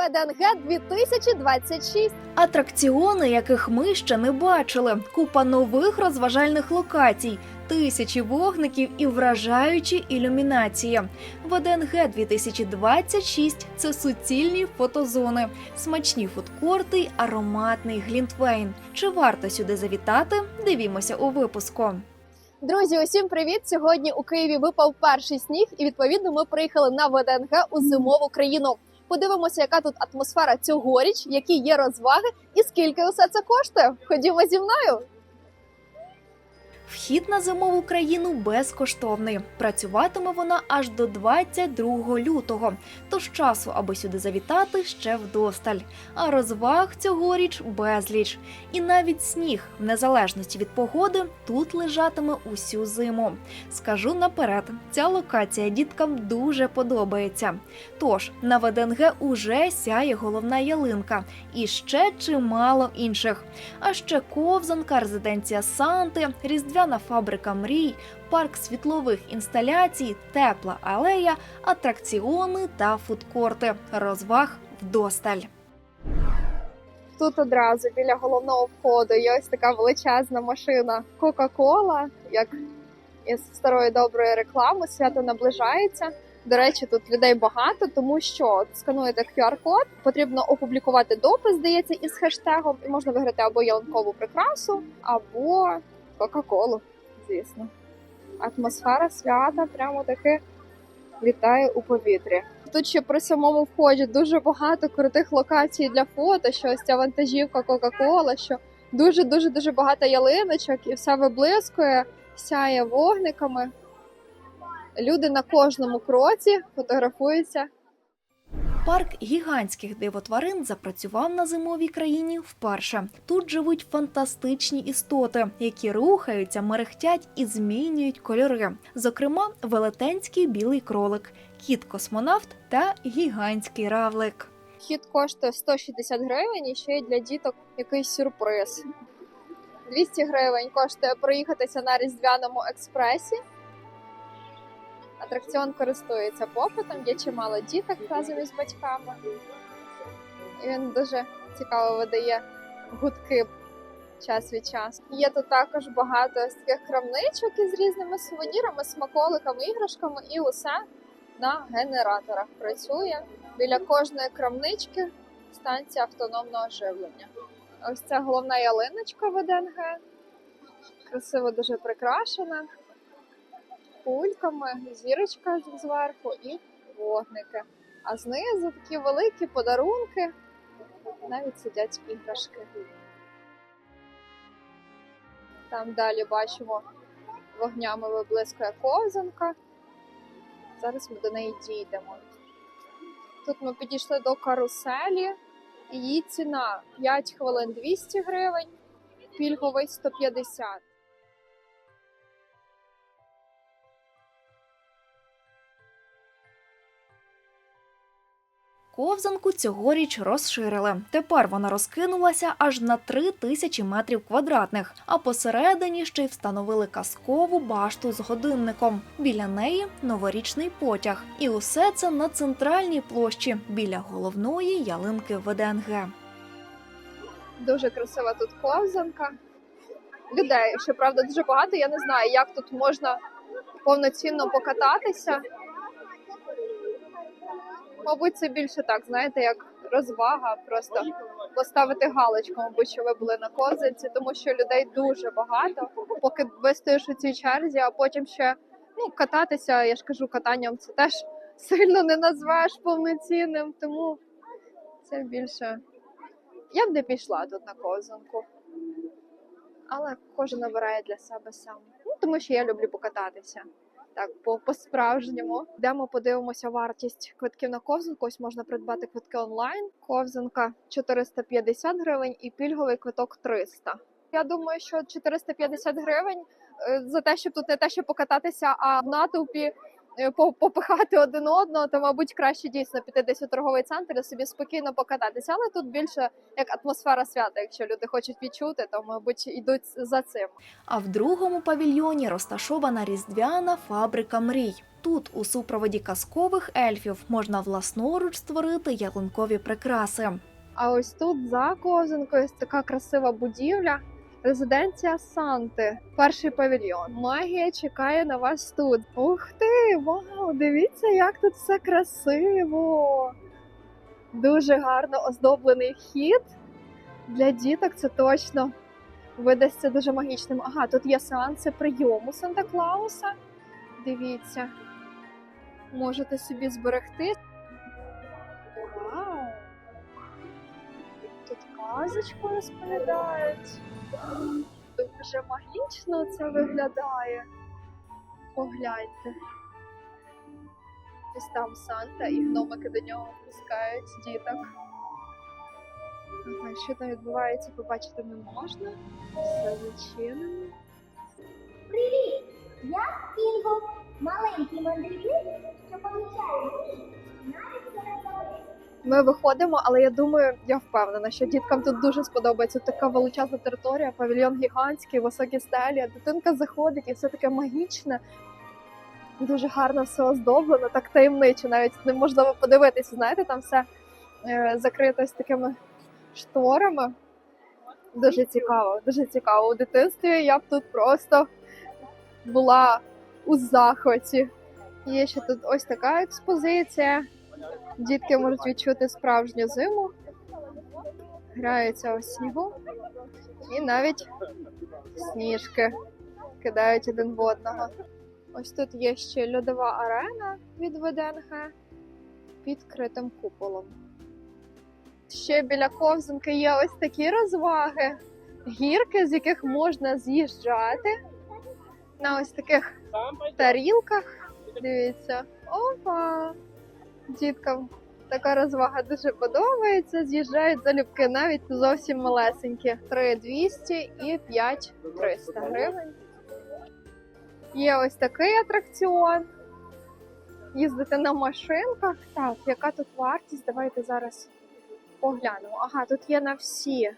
ВДНГ 2026. Атракціони, яких ми ще не бачили, купа нових розважальних локацій, тисячі вогників і вражаючі ілюмінації. ВДНГ 2026 – це суцільні фотозони, смачні фудкорти й ароматний глінтвейн. Чи варто сюди завітати? Дивімося у випуску. Друзі, усім привіт! Сьогодні у Києві випав перший сніг, і відповідно ми приїхали на ВДНГ у зимову країну. Подивимося, яка тут атмосфера цьогоріч, які є розваги і скільки усе це коштує. Ходімо зі мною. Вхід на зимову країну безкоштовний. Працюватиме вона аж до 22 лютого. Тож часу, аби сюди завітати, ще вдосталь. А розваг цьогоріч безліч. І навіть сніг, в незалежності від погоди, тут лежатиме усю зиму. Скажу наперед, ця локація діткам дуже подобається. Тож на ВДНГ уже сяє головна ялинка, і ще чимало інших. А ще ковзанка, резиденція Санти, різдвяна фабрика мрій, парк світлових інсталяцій, тепла алея, атракціони та фудкорти. Розваг вдосталь. Тут одразу біля головного входу є ось така величезна машина Кока-Кола, як із старої доброї реклами. Свято наближається. До речі, тут людей багато, тому що скануєте QR-код, потрібно опублікувати допис, здається, із хештегом, і можна виграти або ялинкову прикрасу, або Кока-Колу, звісно. Атмосфера свята прямо таки літає у повітрі. Тут ще при самому вході дуже багато крутих локацій для фото, що ось ця вантажівка Кока-Кола, що дуже дуже дуже багато ялиночок і все виблискує, сяє вогниками. Люди на кожному кроці фотографуються. Парк гігантських дивотварин запрацював на зимовій країні вперше. Тут живуть фантастичні істоти, які рухаються, мерехтять і змінюють кольори. Зокрема, велетенський білий кролик, кіт-космонавт та гігантський равлик. Вхід коштує 160 гривень і ще й для діток якийсь сюрприз. 200 гривень коштує проїхатися на різдвяному експресі. Атракціон користується попитом, є чимало діток разом із батьками. І він дуже цікаво видає гудки час від часу. Є тут також багато ось таких крамничок із різними сувенірами, смаколиками, іграшками, і усе на генераторах працює. Біля кожної крамнички станція автономного живлення. Ось це головна ялиночка ВДНГ. Красиво дуже прикрашена. Кульками, зірочка зверху і вогники. А знизу такі великі подарунки. Навіть сидять іграшки. Там далі бачимо вогнями виблискує ковзанка. Зараз ми до неї дійдемо. Тут ми підійшли до каруселі. Її ціна 5 хвилин 200 гривень, пільговий 150. Ковзанку цьогоріч розширили. Тепер вона розкинулася аж на три тисячі метрів квадратних, а посередині ще й встановили казкову башту з годинником. Біля неї новорічний потяг. І усе це на центральній площі біля головної ялинки ВДНГ. Дуже красива тут ковзанка. Людей, щоправда, дуже багато. Я не знаю, як тут можна повноцінно покататися. Мабуть, це більше так, знаєте, як розвага, просто поставити галочку, мабуть, що ви були на ковзанці, тому що людей дуже багато. Поки вистоїш у цій черзі, а потім ще ну, кататися, я ж кажу, катанням це теж сильно не назвеш повноцінним, тому це більше. Я б не пішла тут на ковзанку. Але кожен обирає для себе сам. Ну, тому що я люблю покататися. Так, по, по-справжньому. ми подивимося вартість квитків на ковзанку. Ось можна придбати квитки онлайн. Ковзанка 450 гривень і пільговий квиток 300. Я думаю, що 450 гривень е, за те, щоб тут не те, щоб покататися, а в натовпі попихати один одного, то, мабуть, краще дійсно піти десь у торговий центр і собі спокійно покататися. Але тут більше як атмосфера свята. Якщо люди хочуть відчути, то мабуть йдуть за цим. А в другому павільйоні розташована різдвяна фабрика мрій. Тут у супроводі казкових ельфів можна власноруч створити ялинкові прикраси. А ось тут за ковзанкою ось така красива будівля. Резиденція Санти, перший павільйон. Магія чекає на вас тут. Ух ти! Вау! Дивіться, як тут все красиво! Дуже гарно оздоблений вхід. Для діток це точно видасться дуже магічним. Ага, тут є сеанси прийому Санта Клауса. Дивіться, можете собі зберегти. Казочку розповідають. Дуже магічно це виглядає. Погляньте. Ось там Санта і гномики до нього пускають діток. Ага, що там відбувається, побачити не можна. Все зачинено. Привіт! Я Кінго, маленький мандрівник, що помічає Ми виходимо, але я думаю, я впевнена, що діткам тут дуже сподобається така величезна територія, павільйон гігантський, високі стелі. Дитинка заходить і все таке магічне. Дуже гарно все оздоблено, так таємниче, навіть неможливо подивитися. Знаєте, там все е, закрито з такими шторами. Дуже цікаво, дуже цікаво. У дитинстві я б тут просто була у захваті. Є ще тут ось така експозиція. Дітки можуть відчути справжню зиму, граються у снігу і навіть сніжки кидають один в одного. Ось тут є ще льодова арена від ВДНГ під критим куполом. Ще біля ковзанки є ось такі розваги, гірки, з яких можна з'їжджати на ось таких тарілках. Дивіться, опа! Діткам така розвага дуже подобається. З'їжджають залюбки навіть зовсім малесенькі. 3200 і 5300 гривень. Є ось такий атракціон. Їздити на машинках. Так, яка тут вартість? Давайте зараз поглянемо. Ага, тут є на всі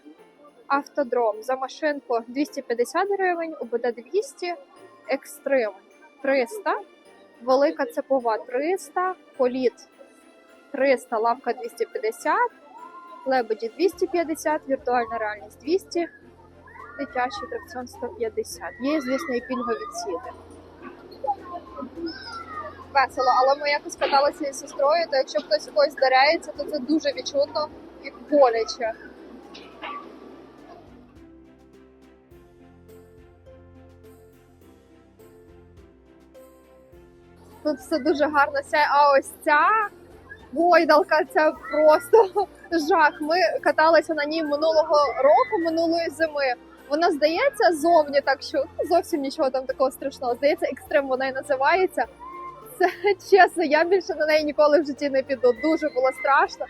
автодром за машинку 250 гривень, УБД 200, екстрим 300, велика цепова 300, політ 300, лавка 250, лебеді 250, віртуальна реальність 200, дитячий атракціон 150. Є, звісно, і пільгові ціни. Весело, але ми якось каталися із сестрою, то якщо хтось когось даряється, то це дуже відчутно і боляче. Тут все дуже гарно сяє, а ось ця гойдалка це просто жах. Ми каталися на ній минулого року, минулої зими. Вона здається зовні так, що зовсім нічого там такого страшного. Здається, екстрем вона і називається. Це чесно, я більше на неї ніколи в житті не піду. Дуже було страшно.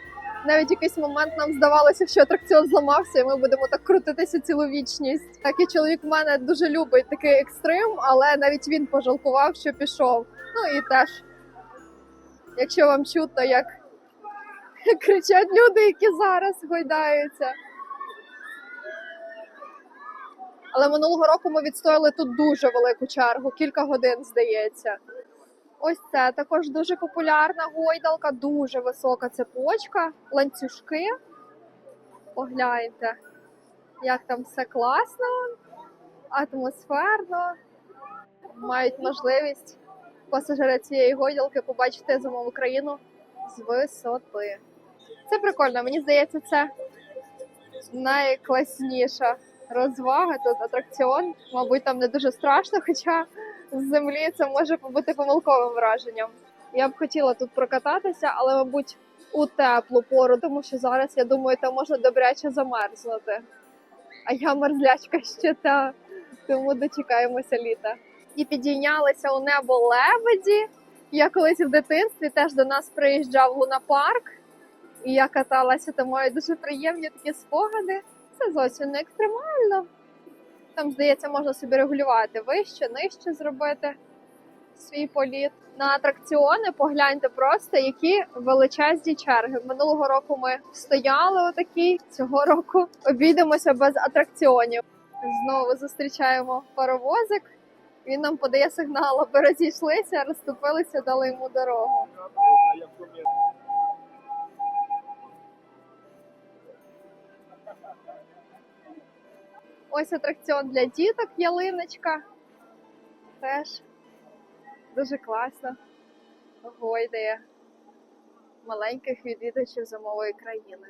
Навіть якийсь момент нам здавалося, що атракціон зламався, і ми будемо так крутитися цілу вічність. Так і чоловік в мене дуже любить такий екстрим, але навіть він пожалкував, що пішов. Ну і теж, якщо вам чутно, як кричать люди, які зараз гойдаються. Але минулого року ми відстояли тут дуже велику чергу, кілька годин, здається. Ось це також дуже популярна гойдалка, дуже висока цепочка, ланцюжки. Погляньте, як там все класно, атмосферно. Мають можливість пасажири цієї гойдалки побачити зимову країну з висоти. Це прикольно, мені здається, це найкласніша розвага. Тут атракціон. Мабуть, там не дуже страшно, хоча з землі це може бути помилковим враженням. Я б хотіла тут прокататися, але, мабуть, у теплу пору, тому що зараз, я думаю, там можна добряче замерзнути. А я мерзлячка ще та, тому дочекаємося літа. І підійнялися у небо лебеді. Я колись в дитинстві теж до нас приїжджав лунапарк, і я каталася, то маю дуже приємні такі спогади. Це зовсім не екстремально. Там, здається, можна собі регулювати вище, нижче зробити свій політ. На атракціони погляньте просто, які величезні черги. Минулого року ми стояли отакі. Цього року обійдемося без атракціонів. Знову зустрічаємо паровозик. Він нам подає сигнал, аби розійшлися, розступилися, дали йому дорогу. Ось атракціон для діток, ялиночка. Теж дуже класно. Гойдає маленьких відвідувачів зимової країни.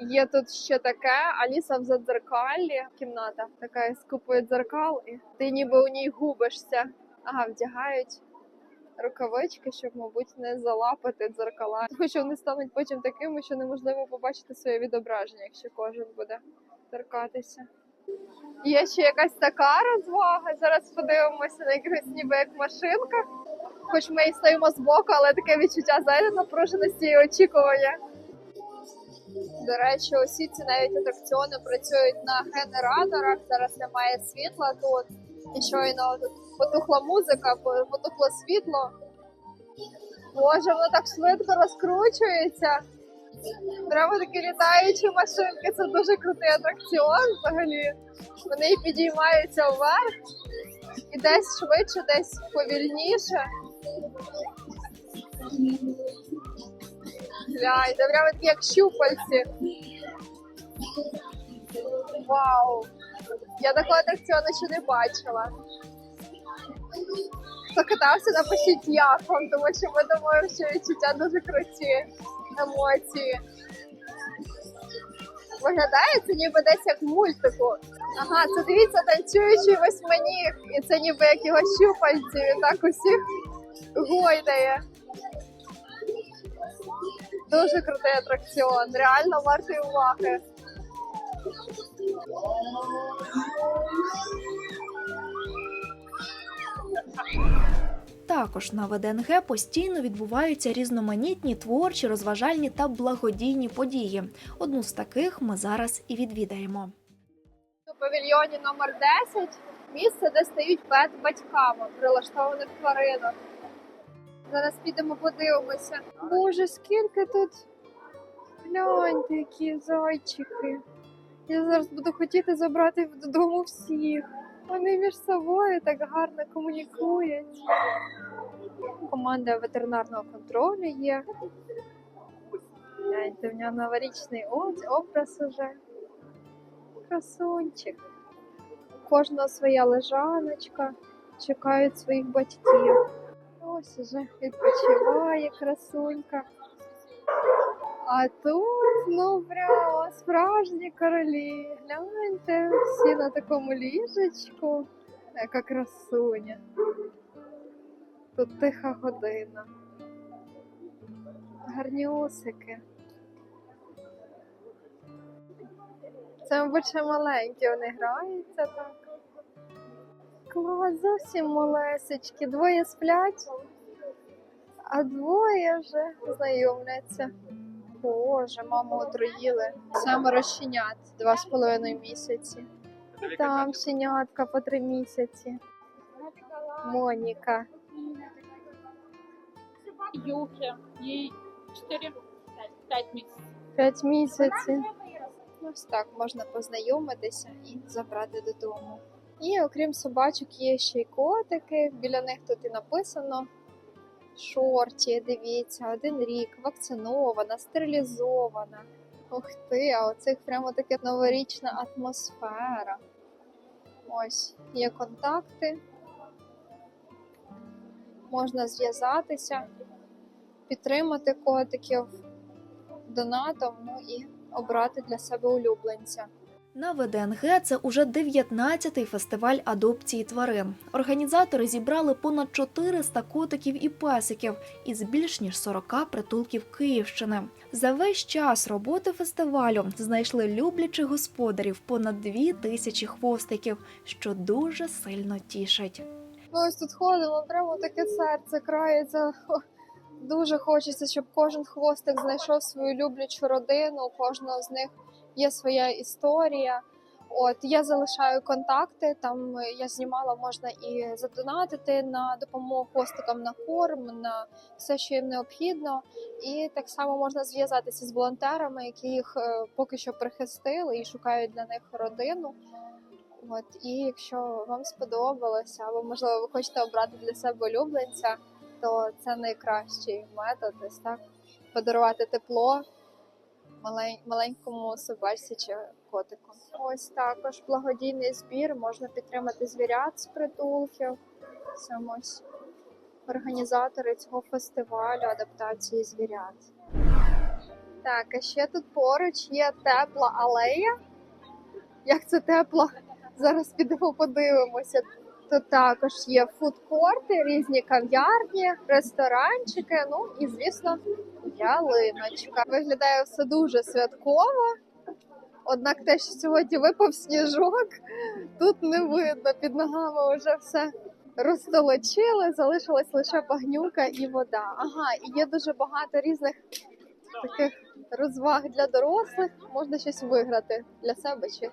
Є тут ще таке Аліса в задзеркаллі, кімната така з купою дзеркал, і ти ніби у ній губишся. Ага, вдягають рукавички, щоб, мабуть, не залапати дзеркала. Хоча вони стануть потім такими, що неможливо побачити своє відображення, якщо кожен буде торкатися. Є ще якась така розвага. Зараз подивимося на якихось ніби як машинках. Хоч ми і стоїмо збоку, але таке відчуття знаєте, напруженості і очікування. До речі, усі ці навіть атракціони працюють на генераторах. Зараз немає світла тут. І щойно тут потухла музика, по- потухло світло. Боже, воно так швидко розкручується. Прямо такі літаючі машинки. Це дуже крутий атракціон взагалі. Вони підіймаються вверх, і десь швидше, десь повільніше. Гляньте, прямо такі як щупальці. Вау! Я такого атракціону ще не бачила. Хто катався, напишіть як тому що ми думаємо, що відчуття дуже круті емоції. Виглядає це ніби десь як мультику. Ага, це дивіться танцюючий восьминіг, і це ніби як його щупальці, він так усіх гойдає. Дуже крутий атракціон, реально вартий уваги. Також на ВДНГ постійно відбуваються різноманітні творчі, розважальні та благодійні події. Одну з таких ми зараз і відвідаємо. У павільйоні номер 10 місце, де стають пет батьками прилаштованих тваринок. Зараз підемо подивимося. Боже, скільки тут гляньте, які зайчики. Я зараз буду хотіти забрати додому всіх. Вони між собою так гарно комунікують. Команда ветеринарного контролю є. Гляньте, в нього новорічний образ уже. Красунчик. У Кожного своя лежаночка. Чекають своїх батьків. Ось уже відпочиває красунька. А тут, ну прямо справжні королі. Гляньте, всі на такому ліжечку. Яка красуня. Тут тиха година. Гарнюсики. Це, мабуть, маленькі, вони граються так. Клас, зовсім малесечки. Двоє сплять, а двоє вже знайомляться. Боже, маму отруїли. Семеро щенят, два з половиною місяці. Там щенятка по три місяці. Моніка. Юлке. Ей 4 5 месяцев. П'ять місяців. Ось так можна познайомитися і забрати додому. І окрім собачок є ще й котики. Біля них тут і написано шорті. Дивіться, один рік, вакцинована, стерилізована. Ух ти, а оцих прямо така новорічна атмосфера. Ось є контакти. Можна зв'язатися, підтримати котиків донатом, ну і обрати для себе улюбленця. На ВДНГ це уже 19-й фестиваль адопції тварин. Організатори зібрали понад 400 котиків і песиків із більш ніж 40 притулків Київщини. За весь час роботи фестивалю знайшли люблячих господарів понад дві тисячі хвостиків, що дуже сильно тішить. Ми ось тут ходимо, прямо таке серце крається. Дуже хочеться, щоб кожен хвостик знайшов свою люблячу родину. Кожного з них є своя історія. От я залишаю контакти. Там е, я знімала, можна і задонатити на допомогу хостикам на корм, на все, що їм необхідно. І так само можна зв'язатися з волонтерами, які їх е, поки що прихистили і шукають для них родину. От і якщо вам сподобалося, або можливо ви хочете обрати для себе улюбленця, то це найкращий метод ось так подарувати тепло маленькому собачці чи котику. Ось також благодійний збір можна підтримати звірят з притулків. Це ось організатори цього фестивалю адаптації звірят. Так, а ще тут поруч є тепла алея. Як це тепло? Зараз підемо подивимося. Тут також є фудкорти, різні кав'ярні, ресторанчики, ну і звісно, ялиночка. Виглядає все дуже святково. Однак те, що сьогодні випав сніжок, тут не видно. Під ногами вже все розтолочили, залишилась лише багнюка і вода. Ага, і є дуже багато різних таких розваг для дорослих. Можна щось виграти для себе чи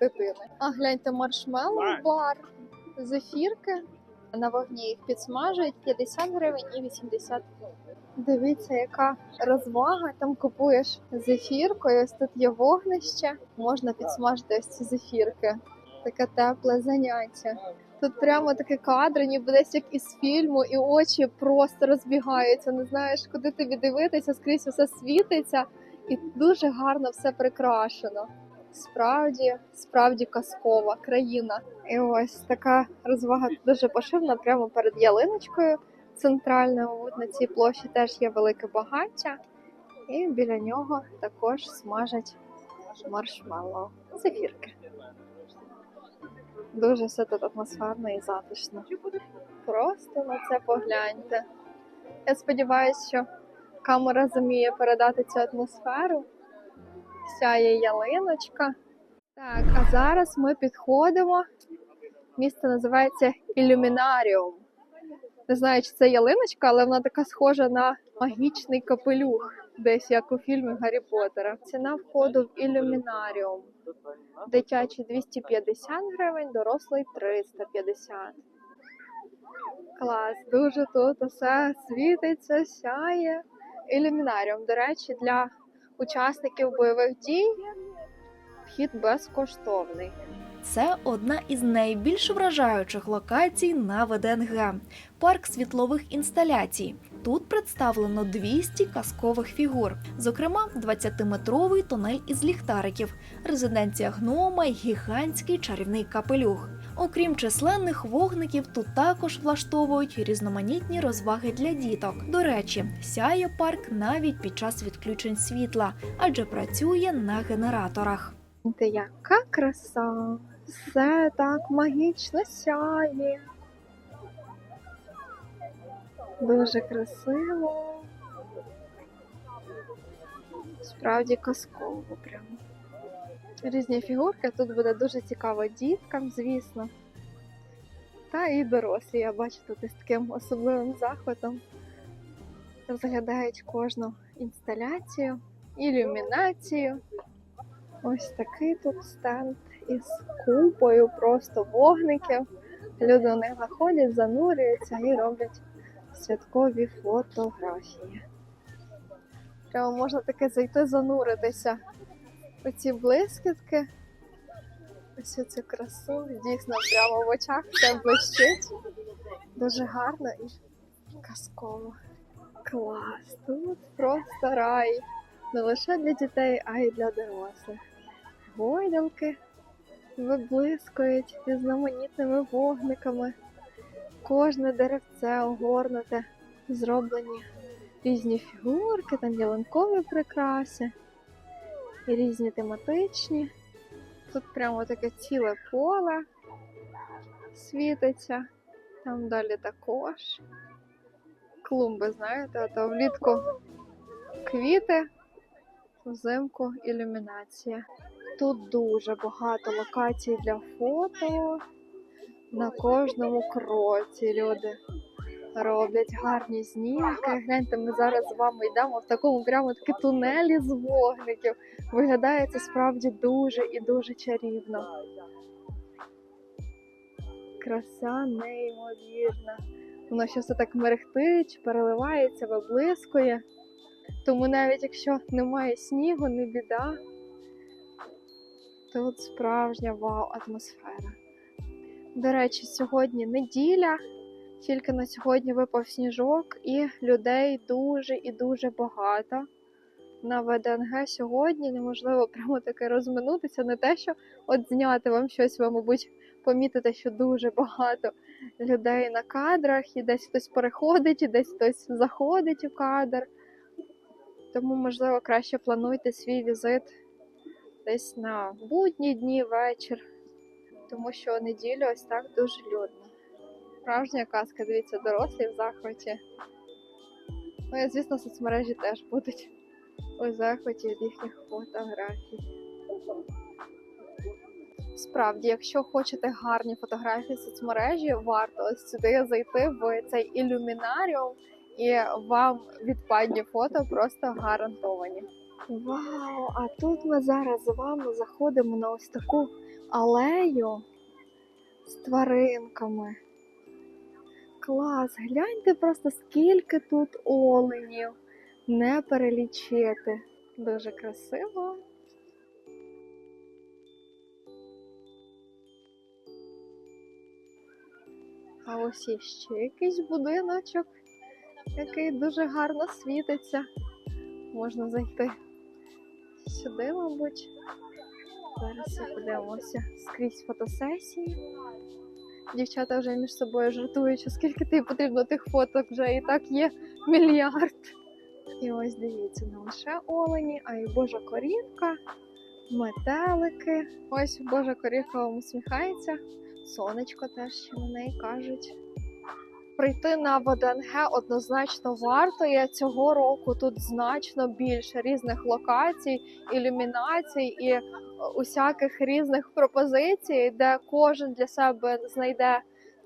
дитини. А гляньте, маршмеллоу бар, зефірки. На вогні їх підсмажують 50 гривень і 80 Дивіться, яка розвага. Там купуєш зефірку, і ось тут є вогнище. Можна підсмажити ось ці зефірки. Таке тепле заняття. Тут прямо такі кадри, ніби десь як із фільму, і очі просто розбігаються. Не знаєш, куди тобі дивитися, скрізь все світиться, і дуже гарно все прикрашено. Справді, справді казкова країна. І ось така розвага дуже поширена прямо перед ялиночкою центральною. На цій площі теж є велике багаття, і біля нього також смажать маршмеллоу. Зефірки. Дуже все тут атмосферно і затишно. Просто на це погляньте. Я сподіваюся, що камера зуміє передати цю атмосферу. Сяє ялиночка. Так, а зараз ми підходимо. Місце називається Ілюмінаріум. Не знаю, чи це ялиночка, але вона така схожа на магічний капелюх, десь як у фільмі Гаррі Поттера. Ціна входу в ілюмінаріум. Дитячий 250 гривень, дорослий 350. Клас, дуже тут усе світиться, сяє. Ілюмінаріум, до речі, для учасників бойових дій вхід безкоштовний. Це одна із найбільш вражаючих локацій на ВДНГ – парк світлових інсталяцій. Тут представлено 200 казкових фігур, зокрема 20-метровий тунель із ліхтариків, резиденція гнома гігантський чарівний капелюх. Окрім численних вогників, тут також влаштовують різноманітні розваги для діток. До речі, сяє парк навіть під час відключень світла, адже працює на генераторах. Та яка краса! Все так магічно сяє. Дуже красиво. Справді казково прямо. Різні фігурки. Тут буде дуже цікаво діткам, звісно. Та і дорослі, я бачу тут із таким особливим захватом. Розглядають кожну інсталяцію, ілюмінацію. Ось такий тут стенд із купою просто вогників. Люди у них заходять, занурюються і роблять святкові фотографії. Прямо можна таке зайти, зануритися. Оці блискітки. Ось цю красу. Дійсно, прямо в очах все блищить. Дуже гарно і казково. Клас! Тут просто рай. Не лише для дітей, а й для дорослих. Гойдалки виблискують різноманітними вогниками. Кожне деревце огорнуте, зроблені різні фігурки, там ялинкові прикраси, різні тематичні. Тут прямо таке ціле поле світиться, там далі також. Клумби, знаєте, то влітку квіти, взимку ілюмінація. Тут дуже багато локацій для фото. На кожному кроці люди роблять гарні знімки. Гляньте, ми зараз з вами йдемо в такому прямо таки тунелі з вогників. Виглядає це справді дуже і дуже чарівно. Краса неймовірна. Воно ще все так мерехтить, переливається, виблискує. Тому навіть якщо немає снігу, не біда. Тут справжня вау атмосфера. До речі, сьогодні неділя, тільки на сьогодні випав сніжок, і людей дуже і дуже багато. На ВДНГ сьогодні неможливо прямо таки розминутися, не те, що от зняти вам щось, ви, мабуть, помітите, що дуже багато людей на кадрах, і десь хтось переходить, і десь хтось заходить у кадр. Тому, можливо, краще плануйте свій візит десь на будні дні, вечір, тому що неділю ось так дуже людно. Справжня казка, дивіться, дорослі в захваті. Ну і, звісно, соцмережі теж будуть у захваті від їхніх фотографій. Справді, якщо хочете гарні фотографії з соцмережі, варто ось сюди зайти в цей ілюмінаріум, і вам відпадні фото просто гарантовані. Вау! А тут ми зараз з вами заходимо на ось таку алею з тваринками. Клас! Гляньте просто скільки тут оленів. Не перелічити. Дуже красиво. А ось є ще якийсь будиночок, який дуже гарно світиться. Можна зайти сюди, мабуть. Зараз подивимося скрізь фотосесії. Дівчата вже між собою жартують, що скільки тобі потрібно тих фоток вже і так є мільярд. І ось дивіться, не лише олені, а й божа корівка, метелики. Ось божа корівка вам усміхається. Сонечко теж ще на неї кажуть. Прийти на ВДНГ однозначно варто. І цього року тут значно більше різних локацій, ілюмінацій і е, усяких різних пропозицій, де кожен для себе знайде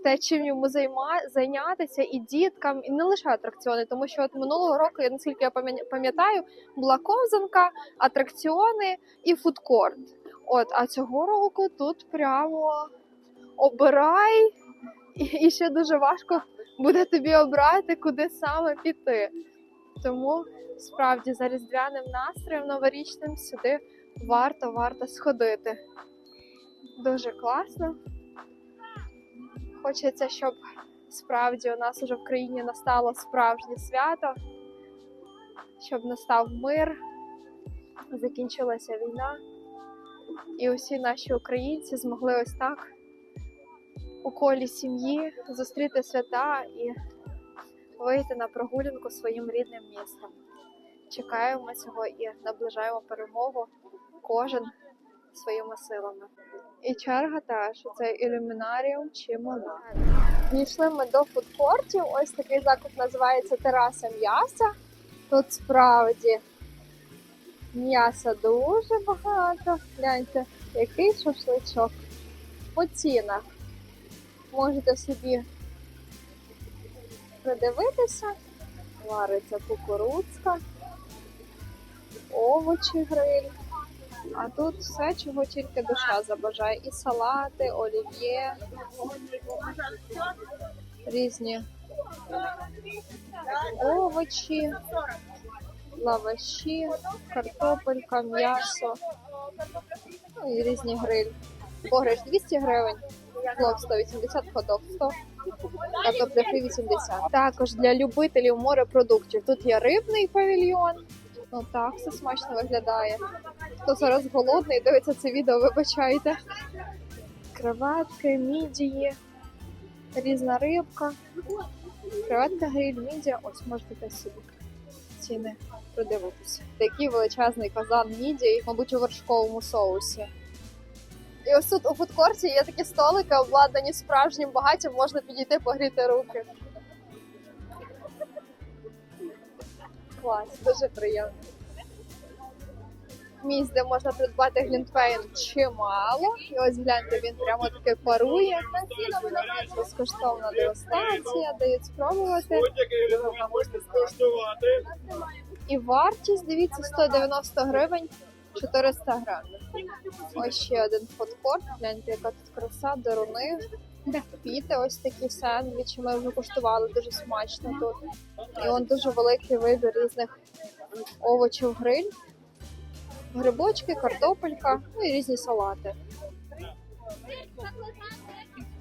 те, чим йому займа... зайнятися, і діткам, і не лише атракціони, тому що от минулого року, я наскільки я пам'ятаю, була ковзанка, атракціони і фудкорт. От, а цього року тут прямо обирай, і ще дуже важко буде тобі обрати, куди саме піти. Тому справді за різдвяним настроєм новорічним сюди варто варто сходити. Дуже класно. Хочеться, щоб справді у нас уже в країні настало справжнє свято, щоб настав мир, закінчилася війна, і усі наші українці змогли ось так у колі сім'ї зустріти свята і вийти на прогулянку своїм рідним містом. Чекаємо цього і наближаємо перемогу кожен своїми силами. І черга теж це ілюмінаріум чимала. Дійшли ми до фудкортів. Ось такий заклад називається Тераса м'яса. Тут справді м'яса дуже багато. Гляньте, який шашличок. По цінах можете собі придивитися. Вариться кукурудзка, овочі гриль. А тут все, чого тільки душа забажає. І салати, олів'є, різні овочі, лаваші, картопелька, м'ясо, ну і різні гриль. Погриш 200 гривень, плов 180, ходок 100, картопля фрі 80. Також для любителів морепродуктів тут є рибний павільйон. Ну так, все смачно виглядає. Хто зараз голодний, дивиться це відео, вибачайте. Креветки, мідії, різна рибка. Креветка гриль, мідія. Ось можете теж собі ціни придивитися. Такий величезний казан мідії, мабуть, у вершковому соусі. І ось тут у фудкорті є такі столики, обладнані справжнім багаттям, можна підійти погріти руки. Клас, дуже приємно. місць, де можна придбати глінтвейн, чимало. І ось гляньте, він прямо таки парує. Безкоштовна дегустація, дають спробувати. І вартість, дивіться, 190 гривень 400 грам. Ось ще один фудкорт. Гляньте, яка тут краса, деруни. Піти, ось такі сендвічі. Ми вже куштували дуже смачно тут. І он дуже великий вибір різних овочів гриль. Грибочки, картопелька, ну і різні салати.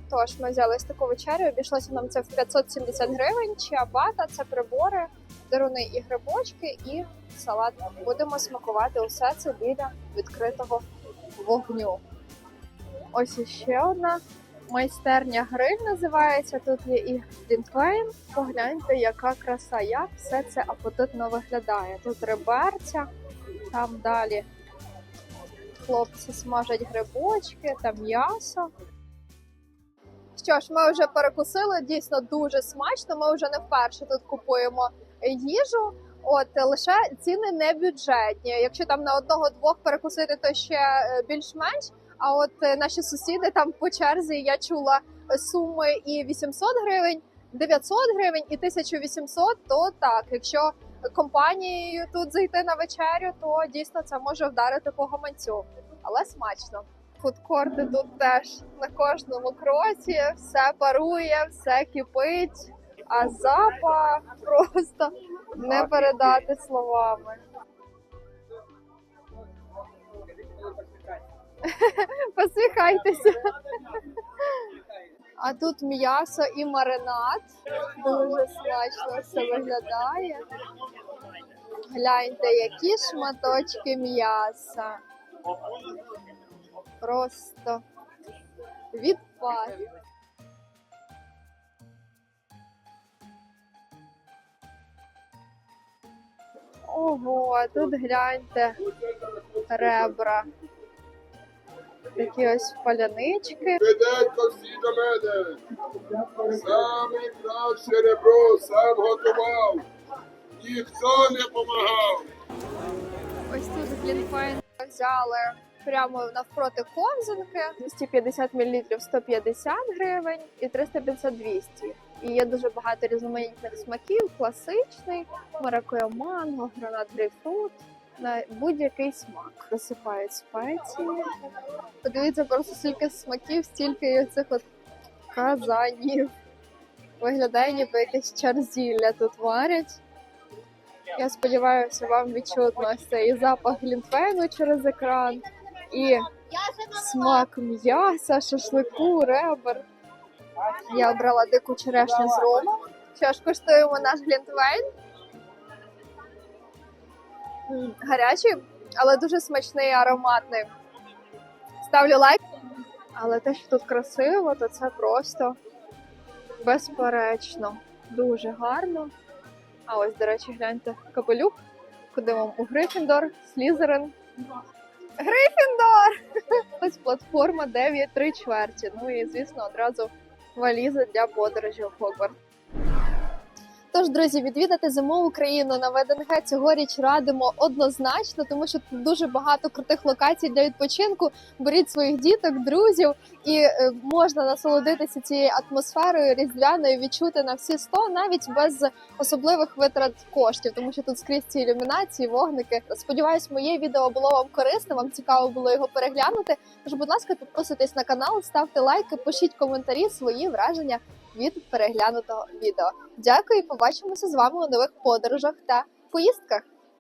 Тож ми взяли ось таку вечерю, обійшлося нам це в 570 гривень. Чиабата, це прибори, деруни і грибочки, і салат. Будемо смакувати усе це біля відкритого вогню. Ось іще одна майстерня гриль називається. Тут є і Глінтвейн. Погляньте, яка краса, як все це апетитно виглядає. Тут реберця, там далі хлопці смажать грибочки та м'ясо. Що ж, ми вже перекусили, дійсно дуже смачно. Ми вже не вперше тут купуємо їжу. От лише ціни не бюджетні. Якщо там на одного-двох перекусити, то ще е, більш-менш. А от е, наші сусіди там по черзі я чула е, суми і 800 гривень, 900 гривень і 1800, то так. Якщо компанією тут зайти на вечерю, то дійсно це може вдарити по гаманцю, але смачно. Фудкорти тут теж на кожному кроці, все парує, все кипить, а запах просто не передати словами. Посміхайтеся. А тут м'ясо і маринад. Дуже смачно все виглядає. Гляньте, які шматочки м'яса. Просто відпад. Ого, а тут гляньте ребра. Такі ось палянички. Швиденько всі до мене. Саме краще ребро сам готував. Ніхто не помагав. Ось тут глінфейн взяли прямо навпроти ковзанки. 250 мл 150 гривень і 350 200. І є дуже багато різноманітних смаків, класичний, маракуя манго, гранат грейпфрут. Будь-який смак засипають спеції. Подивіться, просто скільки смаків, стільки цих от казанів. Виглядає, ніби якесь чарзілля тут варять. Я сподіваюся, вам відчутно цей запах глінтвейну через екран і смак м'яса, шашлику, ребер. Я обрала дику черешню з рому. Що ж, куштуємо наш глінтвейн. Гарячий, але дуже смачний і ароматний. Ставлю лайк. Але те, що тут красиво, то це просто безперечно. Дуже гарно. А ось, до речі, гляньте, капелюх. Ходимо у Грифіндор, Слізерин. Грифіндор! Ось платформа 9 3 чверті. Ну і, звісно, одразу валіза для подорожі в Хогвартс. Тож, друзі, відвідати зимову країну на ВДНГ цьогоріч радимо однозначно, тому що тут дуже багато крутих локацій для відпочинку. Беріть своїх діток, друзів, і е, можна насолодитися цією атмосферою різдвяною, відчути на всі 100, навіть без особливих витрат коштів, тому що тут скрізь ці ілюмінації, вогники. Сподіваюсь, моє відео було вам корисно. Вам цікаво було його переглянути. Тож, будь ласка, підписуйтесь на канал, ставте лайки, пишіть коментарі, свої враження від переглянутого відео. Дякую і побачимося з вами у нових подорожах та поїздках.